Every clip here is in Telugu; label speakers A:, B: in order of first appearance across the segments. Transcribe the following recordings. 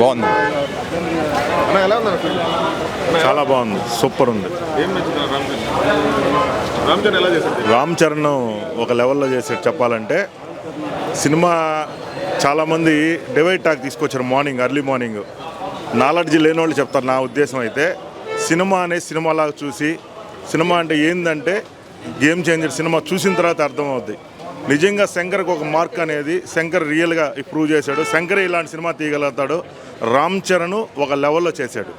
A: బాగుంది.
B: చాలా బాగుంది. సూపర్ ఉంది.
C: రామ్ చరణ్ ఎలా
B: రామ్ చరణ్ ఒక లెవెల్లో చేశాడు చెప్పాలంటే. సినిమా చాలామంది డివైడ్ టాక్ తీసుకొచ్చారు మార్నింగ్ ఎర్లీ మార్నింగ్. నాలెడ్జ్ లేని వాళ్ళు చెప్తారు నా ఉద్దేశం అయితే. సినిమా అనే సినిమాలాగా చూసి సినిమా అంటే ఏందంటే గేమ్ చేంజర్ సినిమా చూసిన తర్వాత అర్థమవుద్ది. నిజంగా శంకర్కి ఒక మార్క్ అనేది శంకర్ రియల్గా ప్రూవ్ చేశాడు. శంకర్ ఇలాంటి సినిమా తీయగలుగుతాడు. రామ్ చరణ్ ఒక లెవెల్లో చేశాడు.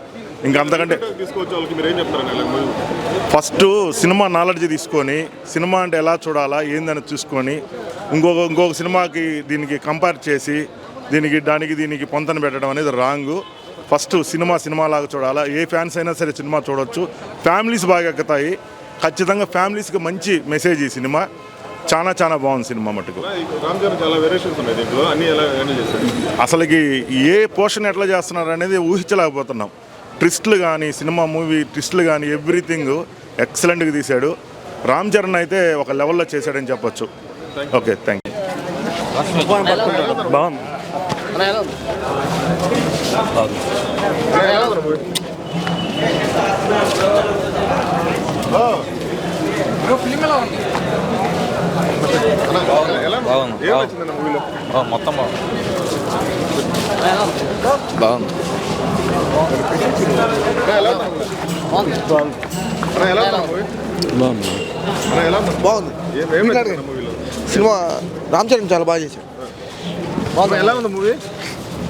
B: ఇంకా అంతకంటే ఫస్ట్ సినిమా నాలెడ్జ్ తీసుకొని సినిమా అంటే ఎలా చూడాలా ఏందని చూసుకొని ఇంకొక ఇంకొక సినిమాకి దీనికి కంపేర్ చేసి దీనికి దానికి దీనికి పొంతన పెట్టడం అనేది రాంగ్. ఫస్ట్ సినిమా సినిమా లాగా చూడాలా. ఏ ఫ్యాన్స్ అయినా సరే సినిమా చూడొచ్చు. ఫ్యామిలీస్ బాగా ఎక్కుతాయి. ఖచ్చితంగా ఫ్యామిలీస్కి మంచి మెసేజ్ ఈ సినిమా. చాలా చాలా బాగుంది సినిమా మటుకు. అసలుకి ఏ పోర్షన్ ఎట్లా చేస్తున్నారు అనేది ఊహించలేకపోతున్నాం. ట్విస్ట్లు కానీ సినిమా మూవీ ట్విస్ట్లు కానీ ఎవ్రీథింగ్ ఎక్సలెంట్గా తీశాడు. రామ్ చరణ్ అయితే ఒక లెవెల్లో చేశాడని చెప్పొచ్చు. ఓకే థ్యాంక్ యూ బాగుంది.
C: అన్న ఎలా ఉంది మూవీ ఎలా
D: బాగుంది.
C: మూవీలో
D: మొత్తం బాగుంది. బాగుంది. బాగుంది.
A: సినిమా రామ్ చరణ్ చాలా బాగా చేశాడు.
C: ఎలా ఉంది మూవీ?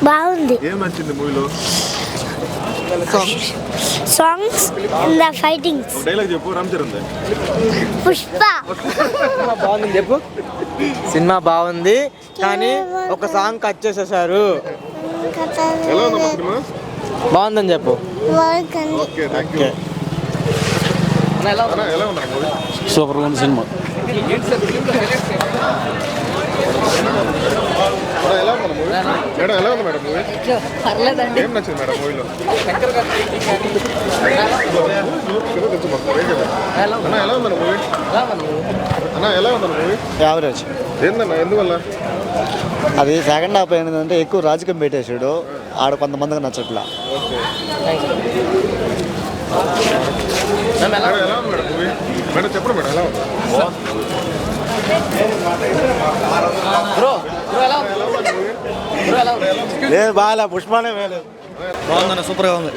E: బాగుంది.
C: ఏం నచ్చింది మూవీలో?
E: సాంగ్స్ ద ఫైటింగ్స్
C: ఒక డైలాగ్ చెప్పు రామ్ చరణ్.
E: పుష్ప.
A: బాగుంది చెప్పు. సినిమా బాగుంది కానీ ఒక సాంగ్ కట్ చేసేసారు. బాగుందని చెప్పు.
D: సూపర్ ఉంది సినిమా
C: అన్న ఎలా ఉంది మూవీ మేడం ఎలా ఉంది మేడం మూవీ
E: పర్లేదండి.
C: ఏం నచ్చింది మేడం మూవీలో అన్న ఎలా ఉంది మూవీ అన్న ఎలా ఉంది మూవీ
F: యావరేజ్
C: ఏందన్న ఎందువల్ల?
F: అది సెకండ్ హాఫ్ ఏంటంటే ఎక్కువ రాజకీయం పెట్టేశాడు. ఆడ కొంతమందికి నచ్చట్లా.
C: మేడం ఎలా ఉంది మేడం మూవీ మేడం చెప్పండి మేడం ఎలా ఉంది?
F: లేదు బాగా పుష్పానే వేలేదు
D: బాగుందన్న సూపర్గా ఉంది.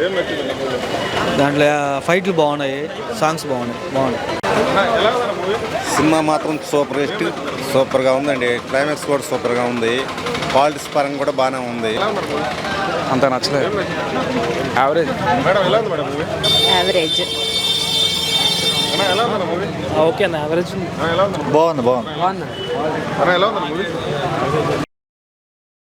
D: దాంట్లో ఫైట్లు బాగున్నాయి సాంగ్స్ బాగున్నాయి బాగున్నాయి.
G: సినిమా మాత్రం సూపర్ హిట్ సూపర్గా ఉందండి క్లైమాక్స్ కూడా సూపర్గా ఉంది. క్వాలిటీస్ పరంగా కూడా బాగానే ఉంది.
D: అంత నచ్చలేదు యావరేజ్
C: మేడం ఎలా ఉంది మేడం మూవీ
E: యావరేజ్
C: అన్న ఎలా ఉంది మూవీ
D: ఓకే అన్న యావరేజ్
C: ఎలా ఉంది
F: బాగుంది బాగుంది.